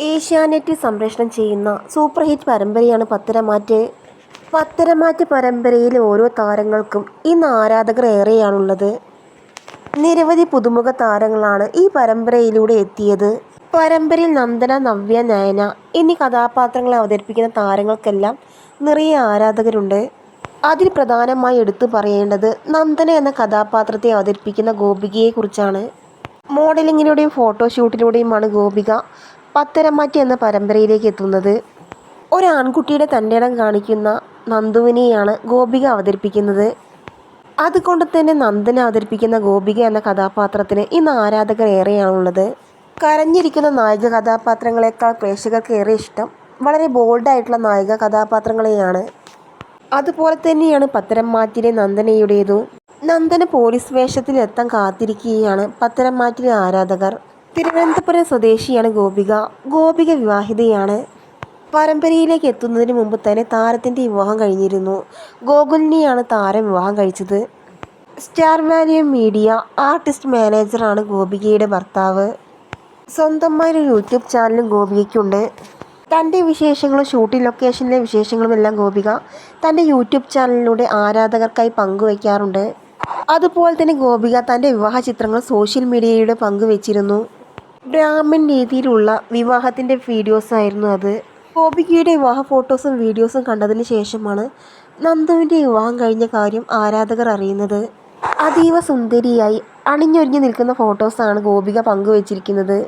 ഏഷ്യാനെറ്റ് സംപ്രേഷണം ചെയ്യുന്ന super hit പരമ്പരയാണ് Patharamattu. Patharamattu പരമ്പരയിലെ ഓരോ താരങ്ങൾക്കും ഇന്ന് ആരാധകർ ഏറെയാണുള്ളത്. നിരവധി പുതുമുഖ താരങ്ങളാണ് ഈ പരമ്പരയിലൂടെ എത്തിയത്. പരമ്പരയിൽ നന്ദന നവ്യ നയന എന്നീ കഥാപാത്രങ്ങളെ അവതരിപ്പിക്കുന്ന താരങ്ങൾക്കെല്ലാം നിറയെ ആരാധകരുണ്ട്. അതിൽ പ്രധാനമായി എടുത്തു പറയേണ്ടത് നന്ദന എന്ന കഥാപാത്രത്തെ അവതരിപ്പിക്കുന്ന ഗോപികയെക്കുറിച്ചാണ്. മോഡലിങ്ങിലൂടെയും ഫോട്ടോഷൂട്ടിലൂടെയുമാണ് ഗോപിക പത്തരമാറ്റ് എന്ന പരമ്പരയിലേക്ക് എത്തുന്നത് ഒരു ആൺകുട്ടിയുടെ കാണിക്കുന്ന നന്ദുവിനെയാണ് ഗോപിക അവതരിപ്പിക്കുന്നത്. അതുകൊണ്ട് തന്നെ നന്ദനെ അവതരിപ്പിക്കുന്ന ഗോപിക എന്ന കഥാപാത്രത്തിന് ഇന്ന് ആരാധകർ ഏറെയാണുള്ളത്. കരഞ്ഞിരിക്കുന്ന നായിക കഥാപാത്രങ്ങളെക്കാൾ പ്രേക്ഷകർക്ക് ഏറെ ഇഷ്ടം വളരെ ബോൾഡായിട്ടുള്ള നായിക കഥാപാത്രങ്ങളെയാണ്. അതുപോലെ തന്നെയാണ് പത്തരംമാറ്റിലെ നന്ദനയുടേതും. നന്ദന പോലീസ് വേഷത്തിൽ എത്താൻ കാത്തിരിക്കുകയാണ് പത്തരംമാറ്റിലെ ആരാധകർ. തിരുവനന്തപുരം സ്വദേശിയാണ് ഗോപിക. ഗോപിക വിവാഹിതയാണ്. പരമ്പരയിലേക്ക് എത്തുന്നതിന് മുമ്പ് തന്നെ താരത്തിന്റെ വിവാഹം കഴിഞ്ഞിരുന്നു. ഗോകുലിനെയാണ് താരം വിവാഹം കഴിച്ചത്. സ്റ്റാർ വാല്യൂ മീഡിയ ആർട്ടിസ്റ്റ് മാനേജറാണ് ഗോപികയുടെ ഭർത്താവ്. സ്വന്തമായ ഒരു യൂട്യൂബ് ചാനലും ഗോപികയ്ക്കുണ്ട്. തന്റെ വിശേഷങ്ങളും ഷൂട്ടിംഗ് ലൊക്കേഷനിലെ വിശേഷങ്ങളും എല്ലാം ഗോപിക തന്റെ യൂട്യൂബ് ചാനലിലൂടെ ആരാധകർക്കായി പങ്കുവയ്ക്കാറുണ്ട്. അതുപോലെ തന്നെ ഗോപിക തന്റെ വിവാഹ ചിത്രങ്ങൾ സോഷ്യൽ മീഡിയയിലൂടെ പങ്കുവച്ചിരുന്നു. ബ്രാഹ്മൺ രീതിയിലുള്ള വിവാഹത്തിന്റെ വീഡിയോസായിരുന്നു അത്. ഗോപികയുടെ വിവാഹ ഫോട്ടോസും വീഡിയോസും കണ്ടതിന് ശേഷമാണ് നന്ദുവിന്റെ വിവാഹം കഴിഞ്ഞ കാര്യം ആരാധകർ അറിയുന്നത്. അതീവ സുന്ദരിയായി അണിഞ്ഞൊരുങ്ങി നിൽക്കുന്ന ഫോട്ടോസാണ് ഗോപിക പങ്കുവച്ചിരിക്കുന്നത്.